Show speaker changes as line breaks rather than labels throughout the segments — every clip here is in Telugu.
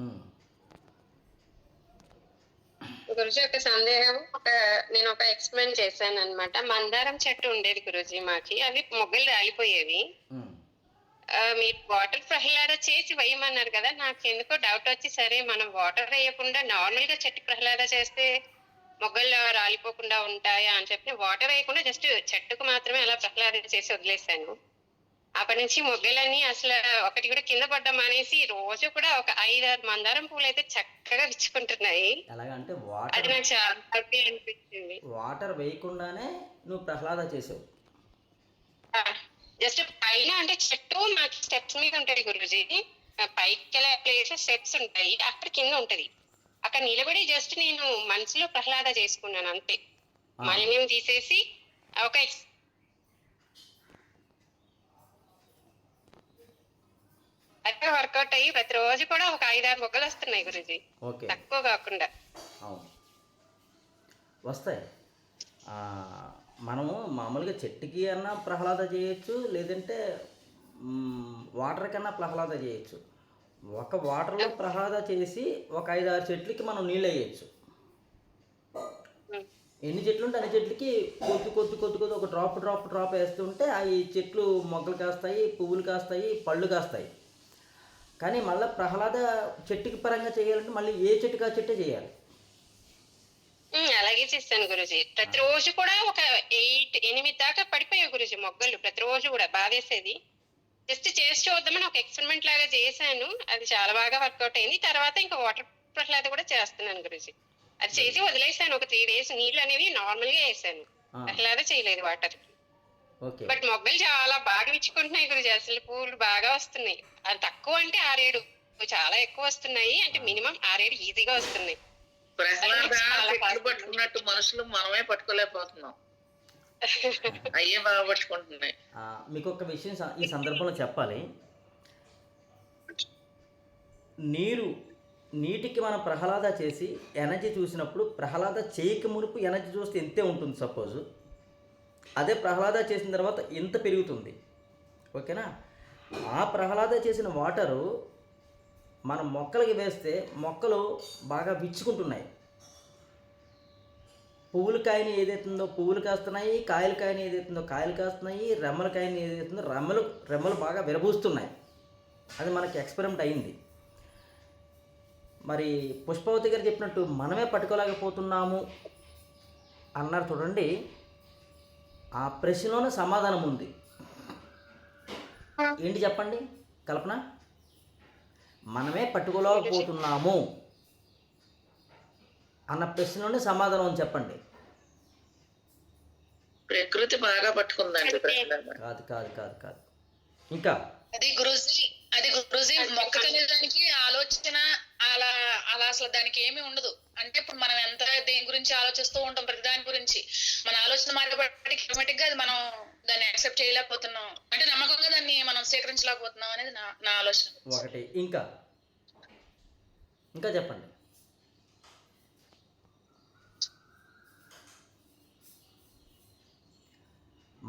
ఉమ్,
గురుజీ ఒక సందేహం ఒక నేను ఒక ఎక్స్ప్లెయిన్ చేశాను అనమాట మందారం చెట్టు ఉండేది గురుజీ మాకి. అవి మొగ్గలు రాలిపోయేవి. ఆ, మీరు వాటర్ ప్రహ్లాద చేసి వేయమన్నారు కదా నాకు ఎందుకో డౌట్ వచ్చి సరే మనం వాటర్ వేయకుండా నార్మల్గా చెట్టు ప్రహ్లాద చేస్తే మొగ్గలు రాలిపోకుండా ఉంటాయా అని చెప్పి వాటర్ వేయకుండా జస్ట్ చెట్టుకు మాత్రమే అలా ప్రహ్లాద చేసి వదిలేశాను. అప్పటి నుంచి మొగ్గలన్నీ అసలు ఒకటి కూడా కింద పడ్డం అనేసి రోజు కూడా ఒక ఐదారు మందారం పూలు అయితే చక్కగా విచ్చుకుంటున్నాయి
ఎలాగంటే
అది నాకు చాలా హ్యాపీ అనిపించింది.
వాటర్ వేయకుండానే నువ్వు ప్రహ్లాద చేసావు.
జస్ట్ పైన అంటే చెట్టు నాకు స్టెప్స్ మీద ఉంటది గురుజీ. పైకి వెళ్ళే ప్లేస్ స్టెప్స్ ఉంటాయి అక్కడ కింద ఉంటది. అక్కడ నిలబడి జస్ట్ నేను మనసులో ప్రహ్లాద చేసుకున్నాను అంతే. మాలిన్యం తీసేసి ఒక అయితే వర్కౌట్ అయ్యి ప్రతి రోజు కూడా ఒక ఐదారు మొగ్గలు వస్తున్నాయి గురుజీ.
ఓకే.
తక్కువ కాకుండా.
అవును. వస్తాయి. మనము మామూలుగా చెట్టుకి అన్నా ప్రహ్లాద చేయొచ్చు లేదంటే వాటర్ కన్నా ప్రహ్లాద చేయొచ్చు. ఒక వాటర్లో ప్రహ్లాద చేసి ఒక ఐదు ఆరు చెట్లకి మనం నీళ్ళు వేయచ్చు. ఎన్ని చెట్లు ఉంటే అన్ని చెట్లకి కొద్ది కొద్ది కొద్ది కొద్ది ఒక డ్రాప్ డ్రాప్ డ్రాప్ వేస్తుంటే అవి చెట్లు మొగ్గలు కాస్తాయి పువ్వులు కాస్తాయి పళ్ళు కాస్తాయి. కానీ మళ్ళీ ప్రహ్లాద చెట్టుకి పరంగా చేయాలంటే మళ్ళీ ఏ చెట్టుకి ఆ చెట్టే చేయాలి.
అలాగే చేస్తాను గురుజీ. ప్రతిరోజు కూడా ఒక ఎయిట్ ఎనిమిది దాకా పడిపోయాయి గురుజీ మొగ్గలు ప్రతిరోజు కూడా బాధేసేది జస్ట్ చేసి చూద్దామని ఒక ఎక్స్పెరిమెంట్ లాగా చేశాను. అది చాలా బాగా వర్కౌట్ అయింది. తర్వాత ఇంకా వాటర్ ప్రహ్లాద కూడా చేస్తున్నాను గురుజీ. అది చేసి వదిలేసాను ఒక త్రీ డేస్. నీళ్ళు అనేవి నార్మల్గా వేసాను ప్రహ్లాద చేయలేదు వాటర్. బట్ మొగ్గలు చాలా బాగా విచ్చుకుంటున్నాయి గురుజీ. అసలు పూలు బాగా వస్తున్నాయి. అది తక్కువ అంటే ఆరేడు. చాలా ఎక్కువ వస్తున్నాయి. అంటే మినిమం ఆరేడు ఈజీగా వస్తున్నాయి.
పట్టుకున్నట్టు మనుషులు మనమే పట్టుకోలేకపోతున్నాం. అయ్యే బాగా పట్టుకుంటున్నాయి.
ఆ, మీకు ఒక విషయం ఈ సందర్భంలో చెప్పాలి. నీరు నీటికి మనం ప్రహ్లాద చేసి ఎనర్జీ చూసినప్పుడు ప్రహ్లాద చేయక మునుపు ఎనర్జీ చూస్తే ఇంతే ఉంటుంది సపోజ్. అదే ప్రహ్లాద చేసిన తర్వాత ఇంత పెరుగుతుంది. ఓకేనా? ఆ ప్రహ్లాద చేసిన వాటరు మన మొక్కలకి వేస్తే మొక్కలు బాగా విచ్చుకుంటున్నాయి. పువ్వుల కాయని ఏదైతుందో పువ్వులు కాస్తున్నాయి కాయలు కాయని ఏదైతుందో కాయలు కాస్తున్నాయి రెమ్మల కాయని ఏదైతుందో రెమ్మలు రెమ్మలు బాగా విరబూస్తున్నాయి. అది మనకి ఎక్స్పెరిమెంట్ అయింది. మరి పుష్పవతి గారు చెప్పినట్టు మనమే పట్టుకోలేకపోతున్నాము అన్నారు చూడండి. ఆ ప్రశ్నలోనే సమాధానం ఉంది. ఏంటి చెప్పండి? కల్పన? మనమే పట్టుకోలేకపోతున్నాము అన్న ప్రశ్నలోనే సమాధానం చెప్పండి.
ప్రకృతి బాగా పట్టుకుందండి
కాదు కాదు కాదు కాదు. ఇంకా?
అది గురుజీ అది గురుజీ మొక్క తినేదానికి ఆలోచన అలా అలా అసలు దానికి ఏమీ ఉండదు. అంటే ఇప్పుడు మనం ఎంత దేని గురించి ఆలోచిస్తూ ఉంటాం ప్రతి దాని గురించి. మన ఆలోచన మారేపటికి ఆటోమేటిక్గా అది మనం దాన్ని యాక్సెప్ట్ చేయలేకపోతున్నాం. అంటే నమ్మకంగా దాన్ని మనం స్వీకరించలేకపోతున్నాం అనేది నా నా ఆలోచన.
ఒకటి ఇంకా. ఇంకా చెప్పండి.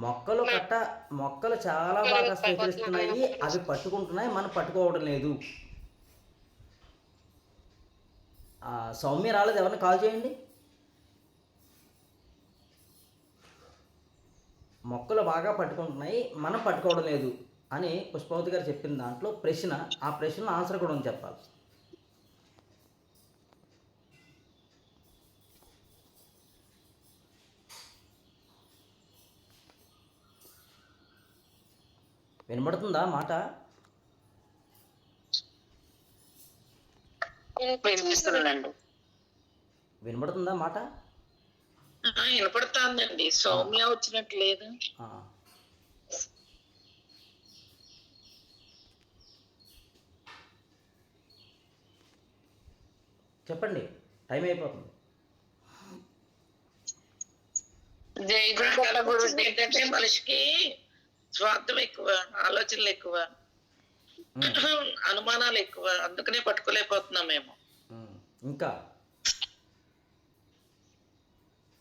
మొక్కలు కట్ట మొక్కలు చాలా బాగా స్వీకరిస్తున్నాయి అవి పట్టుకుంటున్నాయి మనం పట్టుకోవడం లేదు. సౌమ్య రాలేదు. ఎవరిని కాల్ చేయండి? మొక్కలు బాగా పట్టుకుంటున్నాయి మనం పట్టుకోవడం లేదు అని పుష్పవతి గారు చెప్పిన దాంట్లో ప్రశ్న ఆ ప్రశ్న ఆన్సర్ కూడా ఉంది చెప్పాలి. వినబడుతుందా మాట వినబడుతుందా మాట
ఆ, వినపడుతోందండి సౌమ్య వచ్చినట్టు లేదు.
చెప్పండి టైం అయిపోతుంది
జై గురు గురు ఏంటంటే మనిషికి స్వార్థం ఎక్కువ ఆలోచనలు ఎక్కువ అనుమానాలు ఎక్కువ అందుకనే పట్టుకోలేకపోతున్నాం మేము.
ఇంకా?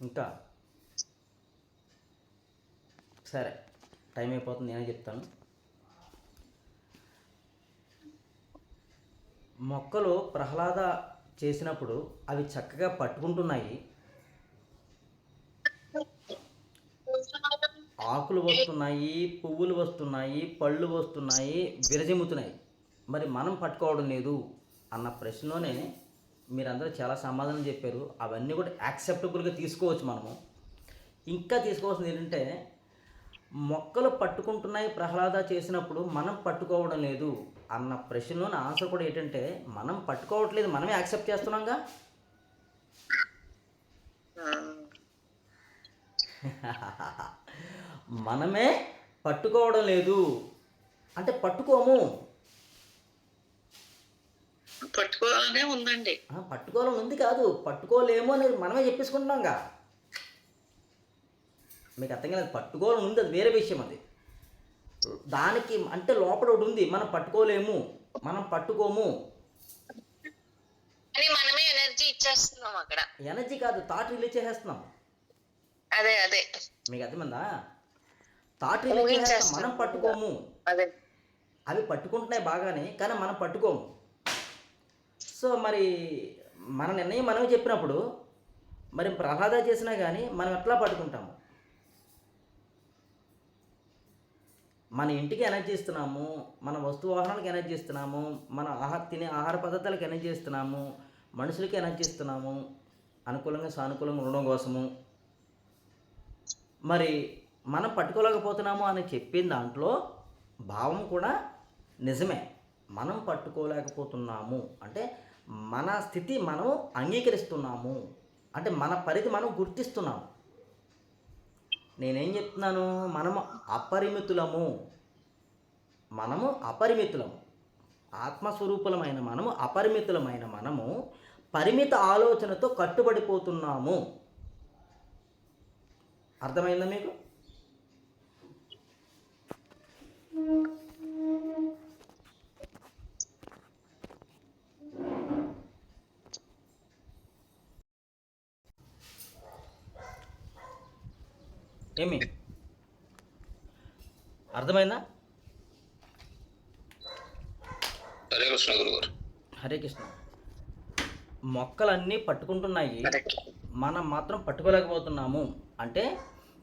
ఇంకా? సరే టైం అయిపోతుంది నేనే చెప్తాను. మొక్కలు ప్రహ్లాద చేసినప్పుడు అవి చక్కగా పట్టుకుంటున్నాయి. ఆకులు వస్తున్నాయి పువ్వులు వస్తున్నాయి పళ్ళు వస్తున్నాయి విరజిమ్ముతున్నాయి. మరి మనం పట్టుకోవడం లేదు అన్న ప్రశ్నలోనే మీరందరూ చాలా సమాధానం చెప్పారు. అవన్నీ కూడా యాక్సెప్టబుల్గా తీసుకోవచ్చు మనము. ఇంకా తీసుకోవాల్సింది ఏంటంటే మొక్కలు పట్టుకుంటున్నాయి ప్రహ్లాద చేసినప్పుడు మనం పట్టుకోవడం లేదు అన్న ప్రశ్నలోని ఆన్సర్ కూడా ఏంటంటే మనం పట్టుకోవట్లేదు మనమే యాక్సెప్ట్ చేస్తున్నాంగా. మనమే పట్టుకోవడం లేదు. అంటే పట్టుకోము.
పట్టుకోవాలనే ఉందండి.
పట్టుకోవాలని ఉంది కాదు. పట్టుకోలేము అనేది మనమే చెప్పేసుకుంటున్నాంగా. మీకు అర్థం కాలేదు. పట్టుకోవాలని ఉంది అది వేరే విషయం అది. దానికి అంటే లోపల ఒకటి ఉంది. మనం పట్టుకోలేము. మనం పట్టుకోము.
అని మనమే ఎనర్జీ ఇచ్చేస్తున్నాం అక్కడ.
ఎనర్జీ కాదు థాట్ రిలీజ్ చేసేస్తున్నాం.
అదే అదే.
మీకు అర్థమైందా? చేసేస్తాం మనం పట్టుకోము. అవి పట్టుకుంటున్నాయి బాగానే కానీ మనం పట్టుకోము. సో మరి మన నిర్ణయం మనమే చెప్పినప్పుడు మరి ప్రహ్లాద చేసినా కానీ మనం ఎట్లా పట్టుకుంటాము? మన ఇంటికి ఎనర్జీ ఇస్తున్నాము మన వస్తు వాహనాలకు ఎనర్జీ ఇస్తున్నాము మన ఆహార తినే ఆహార పదార్థాలకు ఎనర్జీ ఇస్తున్నాము మనుషులకి ఎనర్జీ ఇస్తున్నాము అనుకూలంగా సానుకూలంగా ఉండడం కోసము. మరి మనం పట్టుకోలేకపోతున్నాము అని చెప్పిన దాంట్లో భావం కూడా నిజమే. మనం పట్టుకోలేకపోతున్నాము. అంటే మన స్థితి మనం అంగీకరిస్తున్నాము. అంటే మన పరిధి మనం గుర్తిస్తున్నాము. నేనేం చెప్తున్నాను? మనము అపరిమితులము. మనము అపరిమితులము. ఆత్మస్వరూపులమైన మనము అపరిమితులమైన మనము పరిమిత ఆలోచనతో కట్టుబడిపోతున్నాము. అర్థమైందా మీకు? ఏమి? అర్థమైందా?
హరే కృష్ణ గురుగారు.
హరే కృష్ణ. మొక్కలన్నీ పట్టుకుంటున్నాయి. మనం మాత్రం పట్టుకోలేకపోతున్నాము. అంటే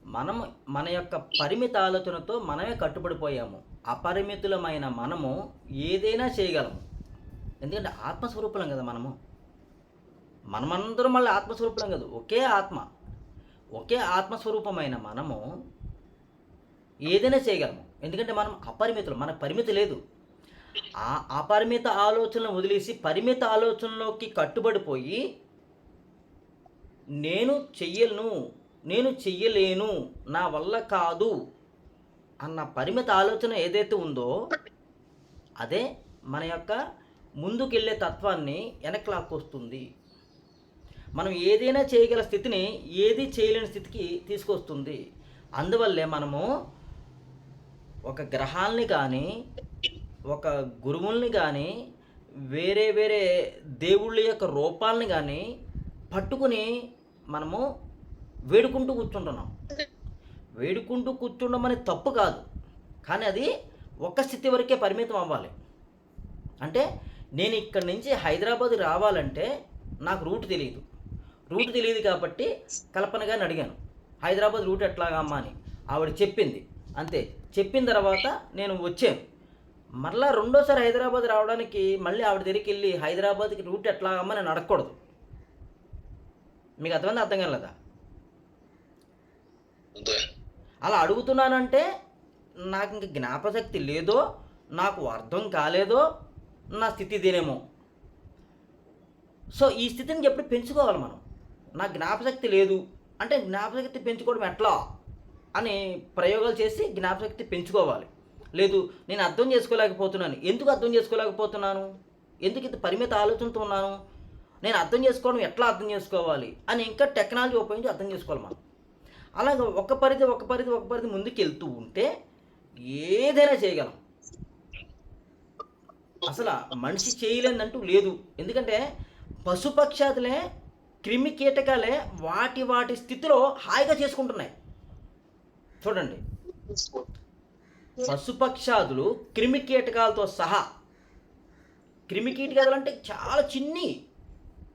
మనం మన యొక్క పరిమిత ఆలోచనతో మనమే కట్టుబడిపోయాము. అపరిమితులమైన మనము ఏదైనా చేయగలము. ఎందుకంటే ఆత్మస్వరూపులం కదా మనము. మనమందరం మళ్ళీ ఆత్మస్వరూపులం కదా ఒకే ఆత్మ. ఒకే ఆత్మస్వరూపమైన మనము ఏదైనా చేయగలము. ఎందుకంటే మనం అపరిమితులు మనకు పరిమితి లేదు. ఆ అపరిమిత ఆలోచనలను వదిలేసి పరిమిత ఆలోచనలోకి కట్టుబడిపోయి నేను చెయ్యను నేను చెయ్యలేను నా వల్ల కాదు అన్న పరిమిత ఆలోచన ఏదైతే ఉందో అదే మన యొక్క ముందుకెళ్ళే తత్వాన్ని వెనక్కి లాక్కొస్తుంది మనం ఏదైనా చేయగల స్థితిని ఏది చేయలేని స్థితికి తీసుకొస్తుంది. అందువల్లే మనము ఒక గ్రహాల్ని కానీ ఒక గురువుల్ని కానీ వేరే వేరే దేవుళ్ళ యొక్క రూపాలని కానీ పట్టుకుని మనము వేడుకుంటూ కూర్చుంటున్నాం. వేడుకుంటూ కూర్చుండడం అనేది తప్పు కాదు. కానీ అది ఒక స్థితి వరకే పరిమితం అవ్వాలి. అంటే నేను ఇక్కడి నుంచి హైదరాబాద్ రావాలంటే నాకు రూట్ తెలియదు రూట్ తెలియదు కాబట్టి కల్పన గారిని అడిగాను. హైదరాబాద్ రూట్ ఎట్లాగా అమ్మా అని. ఆవిడ చెప్పింది. అంతే. చెప్పిన తర్వాత నేను వచ్చాను. మరలా రెండోసారి హైదరాబాద్ రావడానికి మళ్ళీ ఆవిడ దగ్గరికి వెళ్ళి హైదరాబాద్కి రూట్ ఎట్లాగమ్మా నేను అడగకూడదు. మీకు అర్థమైంది అర్థం కాలేదా? అలా అడుగుతున్నానంటే నాకు ఇంక జ్ఞాపశక్తి లేదో నాకు అర్థం కాలేదో నా స్థితి ఇదేనేమో. సో ఈ స్థితిని ఎప్పుడు పెంచుకోవాలి మనం? నా జ్ఞాపశక్తి లేదు. అంటే జ్ఞాపశక్తి పెంచుకోవడం ఎట్లా? అని ప్రయోగాలు చేసి జ్ఞాపశక్తి పెంచుకోవాలి. లేదు నేను అర్థం చేసుకోలేకపోతున్నాను. ఎందుకు అర్థం చేసుకోలేకపోతున్నాను? ఎందుకు ఇంత పరిమిత ఆలోచనతో ఉన్నాను? నేను అర్థం చేసుకోవడం ఎట్లా అర్థం చేసుకోవాలి? అని ఇంకా టెక్నాలజీ ఉపయోగించి అర్థం చేసుకోవాలి మనం. అలాగ ఒక పరిధి ఒక పరిధి ఒక పరిధి ముందుకు వెళ్తూ ఉంటే ఏదైనా చేయగలం. అసలు మనిషి చేయలేదంటూ లేదు. ఎందుకంటే పశుపక్షాదులే క్రిమి కీటకాలే వాటి వాటి స్థితిలో హాయిగా చేసుకుంటున్నాయి. చూడండి. పశుపక్షాదులు క్రిమి కీటకాలతో సహా క్రిమికీటకాదులు అంటే చాలా చిన్ని.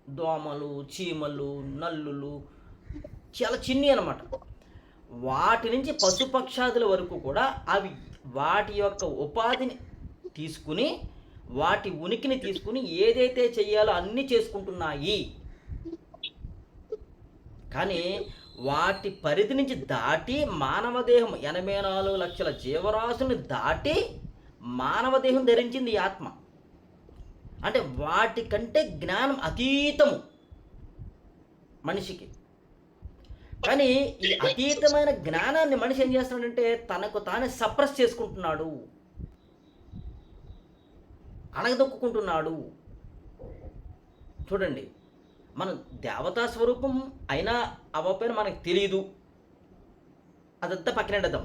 దోమలు చీమలు నల్లులు చాలా చిన్ని అనమాట వాటి నుంచి పశుపక్షాదుల వరకు కూడా అవి వాటి యొక్క ఉపాధిని తీసుకుని వాటి ఉనికిని తీసుకుని ఏదైతే చేయాలో అన్నీ చేసుకుంటున్నాయి. కానీ వాటి పరిధి నుంచి దాటి మానవ దేహం ఎనభై నాలుగు లక్షల జీవరాశుల్ని దాటి మానవ దేహం ధరించింది ఈ ఆత్మ. అంటే వాటికంటే జ్ఞానం అతీతము మనిషికి. కానీ ఈ అతీతమైన జ్ఞానాన్ని మనిషి ఏం చేస్తున్నాడంటే తనకు తానే సప్రెస్ చేసుకుంటున్నాడు. అణగదొక్కుంటున్నాడు చూడండి మనం దేవతా స్వరూపం అయినా అవ్వకపోయినా మనకు తెలియదు అదంతా పక్కనెడదాం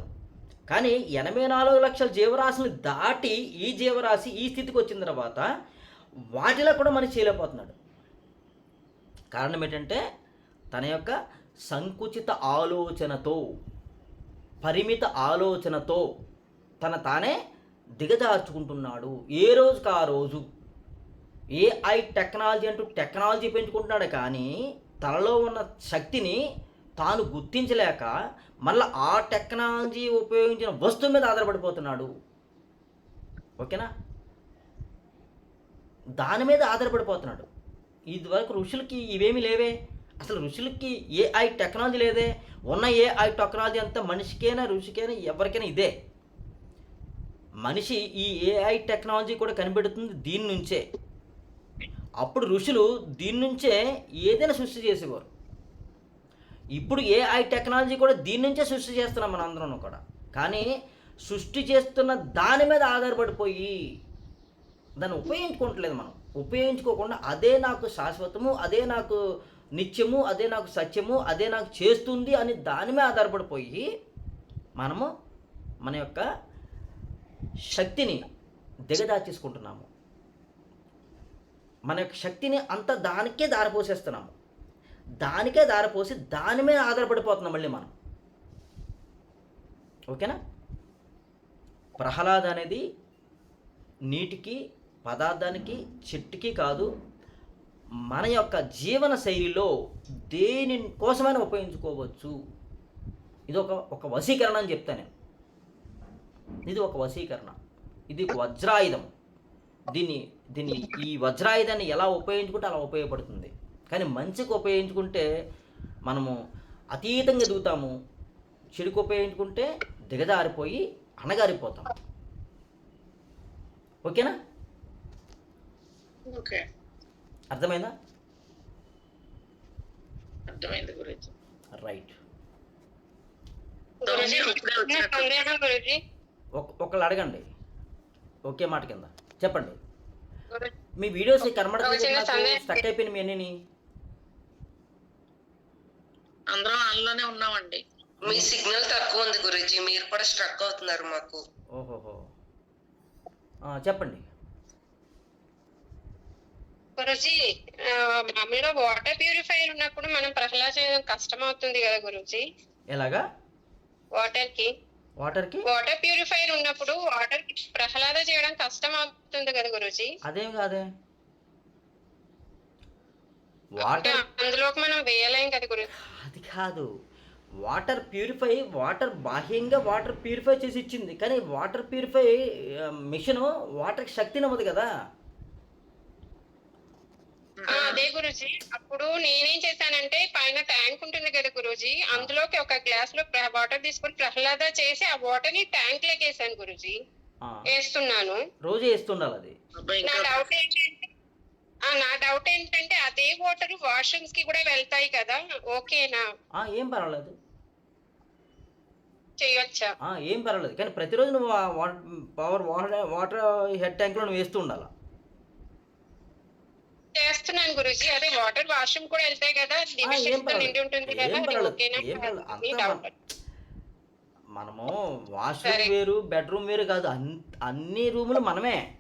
కానీ ఎనభై నాలుగు లక్షల జీవరాశిని దాటి ఈ జీవరాశి ఈ స్థితికి వచ్చిన తర్వాత వాటిలో కూడా మనిషి చేయలేకపోతున్నాడు. కారణం ఏంటంటే తన యొక్క సంకుచిత ఆలోచనతో పరిమిత ఆలోచనతో తన తానే దిగజార్చుకుంటున్నాడు. ఏ రోజుకి ఆ రోజు? ఏఐ టెక్నాలజీ అంటూ టెక్నాలజీ పెంచుకుంటున్నాడు కానీ తనలో ఉన్న శక్తిని తాను గుర్తించలేక మళ్ళీ ఆ టెక్నాలజీ ఉపయోగించిన వస్తువు మీద ఆధారపడిపోతున్నాడు. ఓకేనా? దాని మీద ఆధారపడిపోతున్నాడు. ఇదివరకు ఋషులకి ఇవేమీ లేవే. అసలు ఋషులకి ఏఐ టెక్నాలజీ లేదే? ఉన్న ఏఐ టెక్నాలజీ అంతా మనిషికైనా ఋషికైనా? ఎవరికైనా ఇదే. మనిషి ఈ ఏఐ టెక్నాలజీ కూడా కనిపెడుతుంది దీని నుంచే. అప్పుడు ఋషులు దీని నుంచే ఏదైనా సృష్టి చేసేవారు. ఇప్పుడు ఏఐ టెక్నాలజీ కూడా దీని నుంచే సృష్టి చేస్తున్నాం మనందరం అందరం కూడా. కానీ సృష్టి చేస్తున్న దాని మీద ఆధారపడిపోయి దాన్ని ఉపయోగించుకోవట్లేదు మనం. ఉపయోగించుకోకుండా అదే నాకు శాశ్వతము అదే నాకు నిత్యము అదే నాకు సత్యము అదే నాకు చేస్తుంది అని దాని మీద ఆధారపడిపోయి మనము మన యొక్క శక్తిని దిగదాచేసుకుంటున్నాము మన యొక్క శక్తిని అంత దానికే దారిపోసేస్తున్నాము. దానికే దారిపోసి దాని మీద ఆధారపడిపోతున్నాం మళ్ళీ మనం. ఓకేనా? ప్రహ్లాద్ అనేది నీటికి పదార్థానికి చెట్టుకి కాదు మన యొక్క జీవన శైలిలో దేని కోసమైనా ఉపయోగించుకోవచ్చు. ఇది ఒక ఒక వశీకరణ అని చెప్తాను నేను. ఇది ఒక వశీకరణ. ఇది వజ్రాయుధం. దీన్ని దీన్ని ఈ వజ్రాయుధాన్ని ఎలా ఉపయోగించుకుంటే అలా ఉపయోగపడుతుంది. కానీ మంచికి ఉపయోగించుకుంటే మనము అతీతంగా ఎదుగుతాము. చెడుకు ఉపయోగించుకుంటే దిగజారిపోయి అణగారిపోతాం. ఓకేనా?
ఓకే.
అర్థమైందా?
అర్థమైంది గురించి
రైట్. ఒకళ్ళు అడగండి. ఒకే మాట కింద. చెప్పండి. మీ వీడియోస్
సందేహం.
స్టక్ అయిపోయిన మీ అన్నీ
అందరం ఆన్లోనే ఉన్నామండి.
మీ సిగ్నల్ తక్కువ ఉంది గురూజీ. మీరు కూడా స్ట్రక్ అవుతున్నారు మాకు.
ఓహోహో. ఆ, చెప్పండి.
గురుజీ మామూలుగా వాటర్ ప్యూరిఫైయర్ ఉన్నప్పుడు మనం ప్రహ్లాద చేయడం కష్టం అవుతుంది కదా గురుజీ.
ఎలాగా?
వాటర్కి.
వాటర్కి
వాటర్ ప్యూరిఫైయర్ ఉన్నప్పుడు వాటర్కి ప్రహ్లాద చేయడం కష్టం అవుతుంది కదా గురుజీ.
అదేం కాదే? వాటర్
అందులోకి మనం వేయలేం కదా గురు.
అది కాదు. వాటర్ ప్యూరిఫై వాటర్ బాహ్యంగా వాటర్ ప్యూరిఫై చేసి ఇచ్చింది. కానీ వాటర్ ప్యూరిఫై మిషన్ వాటర్కి శక్తిని ఇవ్వదు కదా.
అదే గురుజీ. అప్పుడు నేనేం చేశానంటే పైన ట్యాంక్ ఉంటుంది కదా గురుజీ అందులోకి ఒక గ్లాస్లో వాటర్ తీసుకొని ప్రహ్లాద చేసి ఆ వాటర్ని ట్యాంక్లోకి వేసాను గురుజీ.
ఆ,
వేస్తున్నాను.
రోజు వేస్తుండాలి అది.
నా డౌట్ ఏంటంటే ఆ, నా డౌట్ ఏంటంటే అదే వాటర్ వాష్రూమ్స్కి కూడా వెళ్తాయి కదా ఓకేనా?
ఆ, ఏం పర్వాలేదు.
చేయొచ్చా?
ఆ, ఏం పర్వాలేదు. కానీ ప్రతిరోజు నువ్వు పవర్ వాటర్ వాటర్ హెడ్ ట్యాంక్లో నువ్వు వేస్తూ ఉండాలి?
చేస్తున్నాను గురుజీ. అదే వాటర్ వాష్రూమ్ కూడా వెళ్తాయి కదా. నిండి ఉంటుంది కదా. ఓకేనా?
మనము వాష్రూమ్. వేరు బెడ్రూమ్ వేరు కాదు. అన్- అన్ని రూములు మనమే.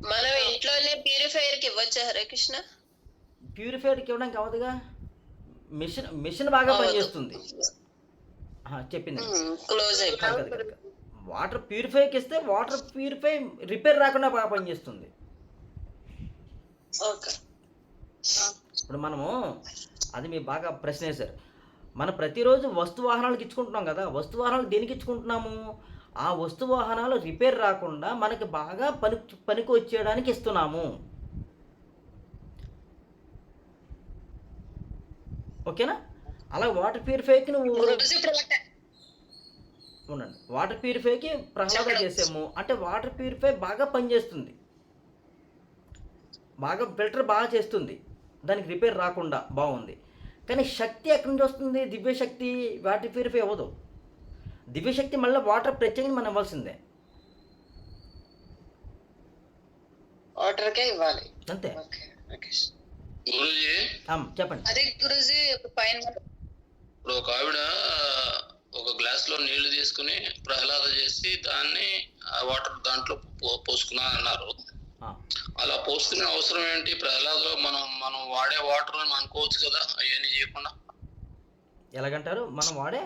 మనం ఇంట్లోనే ప్యూరిఫైయర్కి ఇవ్వచ్చా హరే కృష్ణ?
ప్యూరిఫైడ్కి ఇవ్వడానికి అవదుగా మిషన్ మిషన్ బాగా. పనిచేస్తుంది. చెప్పింది.
క్లోజ్ అయిపోయింది.
వాటర్ ప్యూరిఫైకి ఇస్తే వాటర్ ప్యూరిఫై రిపేర్ రాకుండా బాగా పనిచేస్తుంది. ఇప్పుడు మనము అది మీరు బాగా ప్రశ్న వేశారు మనం ప్రతిరోజు వస్తు వాహనాలకు ఇచ్చుకుంటున్నాం కదా వస్తు వాహనాలు దేనికి ఇచ్చుకుంటున్నాము? ఆ వస్తు వాహనాలు రిపేర్ రాకుండా మనకి బాగా పని పనికి వచ్చేయడానికి ఇస్తున్నాము. ఓకేనా? అలా వాటర్ ప్యూరిఫైకి నువ్వు ఉండండి. వాటర్ ప్యూరిఫైకి ప్రహ్లాద. చేసాము. అంటే వాటర్ ప్యూరిఫై బాగా పనిచేస్తుంది. బాగా ఫిల్టర్ బాగా చేస్తుంది. దానికి రిపేర్ రాకుండా బాగుంది. కానీ శక్తి ఎక్కడి నుంచి వస్తుంది? దివ్యశక్తి వాటర్ ప్యూరిఫై అవ్వదు. దివ్యశక్తి మళ్ళీ వాటర్ ప్రత్యేకంగా మనం ఇవ్వాల్సిందే.
వాటర్కే ఇవ్వాలి.
అంతే. చెప్పండి.
అదే గురుజీ ఇప్పుడు పైన
ఇప్పుడు ఒక ఆవిడ ఒక గ్లాస్లో నీళ్ళు తీసుకుని ప్రహ్లాద చేసి దాన్ని ఆ వాటర్ దాంట్లో పోసుకున్నా అన్నారు. అలా పోసుకునే అవసరం ఏంటి? ప్రహ్లాదలో మనం మనం వాడే వాటర్ అని అనుకోవచ్చు కదా అవన్నీ చేయకుండా.
ఎలాగంటారు? మనం వాడే?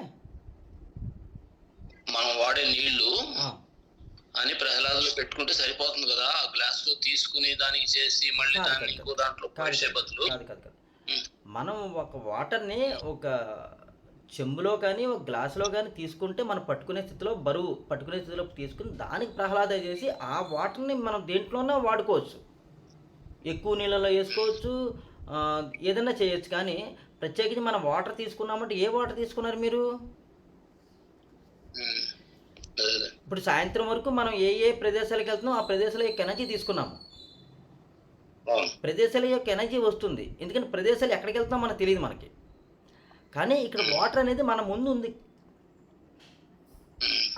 మనం వాడే
నీళ్ళు
అని ప్రహ్లాదలో పెట్టుకుంటే సరిపోతుంది కదా. ఆ గ్లాస్లో తీసుకుని దానికి చేసి మళ్ళీ దాన్ని ఇంకో దాంట్లో పోసే బదులు.
మనం ఒక వాటర్ని ఒక చెంబులో కానీ ఒక గ్లాసులో కానీ తీసుకుంటే మనం పట్టుకునే స్థితిలో బరువు పట్టుకునే స్థితిలో తీసుకుని దానికి ప్రహ్లాద చేసి ఆ వాటర్ని మనం దేంట్లోనే వాడుకోవచ్చు. ఎక్కువ నీళ్ళలో వేసుకోవచ్చు. ఏదైనా చేయొచ్చు కానీ ప్రత్యేకించి మనం వాటర్ తీసుకున్నామంటే ఏ వాటర్ తీసుకున్నారు మీరు. ఇప్పుడు సాయంత్రం వరకు మనం ఏ ఏ ప్రదేశాలకు వెళ్తున్నాం ఆ ప్రదేశాల యొక్క ఎనర్జీ తీసుకున్నాము. ప్రదేశాల యొక్క ఎనర్జీ వస్తుంది. ఎందుకంటే ప్రదేశాలు ఎక్కడికి వెళ్తామో మనకు తెలియదు మనకి. కానీ ఇక్కడ వాటర్ అనేది మన ముందు ఉంది.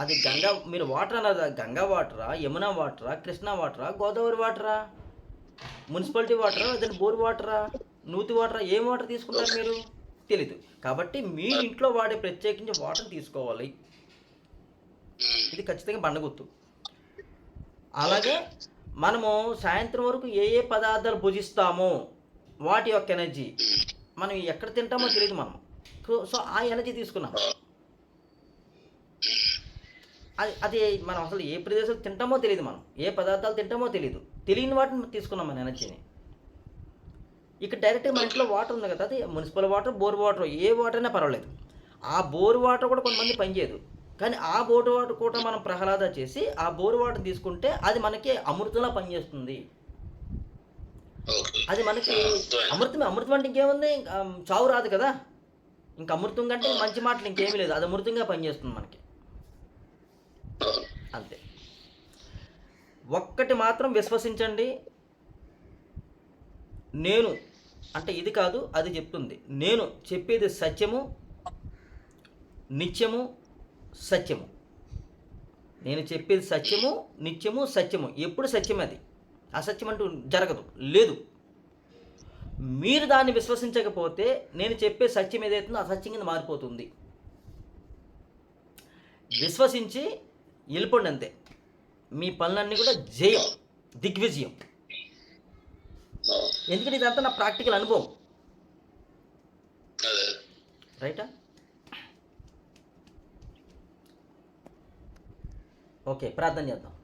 అది గంగా మీరు వాటర్ అన్నది గంగా వాటరా యమునా వాటరా కృష్ణా వాటరా గోదావరి వాటరా మున్సిపాలిటీ వాటరా లేదంటే బోర్ వాటరా నూతి వాటరా ఏం వాటర్ తీసుకుంటారు మీరు? తెలీదు. కాబట్టి మీ ఇంట్లో వాడే ప్రత్యేకించి వాటర్ తీసుకోవాలి.
ఉమ్,
ఇది ఖచ్చితంగా బండగుర్తు అలాగే మనము సాయంత్రం వరకు ఏ ఏ పదార్థాలు భుజిస్తామో వాటి యొక్క ఎనర్జీ మనం ఎక్కడ తింటామో తెలియదు మనం సో- సో ఆ ఎనర్జీ తీసుకున్నాం. అది అది మనం అసలు ఏ ప్రదేశం తింటామో తెలియదు మనం. ఏ పదార్థాలు తింటామో తెలియదు. తెలియని వాటిని తీసుకున్నాం మన ఎనర్జీని ఇక్కడ డైరెక్ట్గా మన ఇంట్లో వాటర్ ఉంది కదా అది మున్సిపల్ వాటర్ బోర్ వాటర్ ఏ వాటర్ అయినా పర్వాలేదు. ఆ బోర్ వాటర్ కూడా కొంతమంది పనిచేయదు కానీ ఆ బోర్ వాటర్ కూడా మనం ప్రహ్లాద చేసి ఆ బోర్ వాటర్ తీసుకుంటే అది మనకి అమృతంలా పనిచేస్తుంది. అది మనకి. అమృతం అమృతం అంటే ఇంకేముంది? చావు రాదు కదా. ఇంకా అమృతం కంటే మంచి మాటలు ఇంకేమీ లేదు. అది అమృతంగా పనిచేస్తుంది మనకి. అంతే. ఒక్కటి మాత్రం విశ్వసించండి. నేను అంటే ఇది కాదు అది చెప్తుంది. నేను చెప్పేది సత్యము నిత్యము సత్యము. నేను చెప్పేది సత్యము నిత్యము సత్యము. ఎప్పుడు సత్యం అది అసత్యం అంటూ జరగదు. లేదు. మీరు దాన్ని విశ్వసించకపోతే నేను చెప్పే సత్యం ఏదైతుందో అసత్యం కింద మారిపోతుంది. విశ్వసించి వెళ్ళిపోండి అంతే. మీ పనులన్నీ కూడా జయం దిగ్విజయం. ఎందుకంటే ఇదంతా నా ప్రాక్టికల్ అనుభవం. రైటా? ఓకే ప్రార్థన చేద్దాం.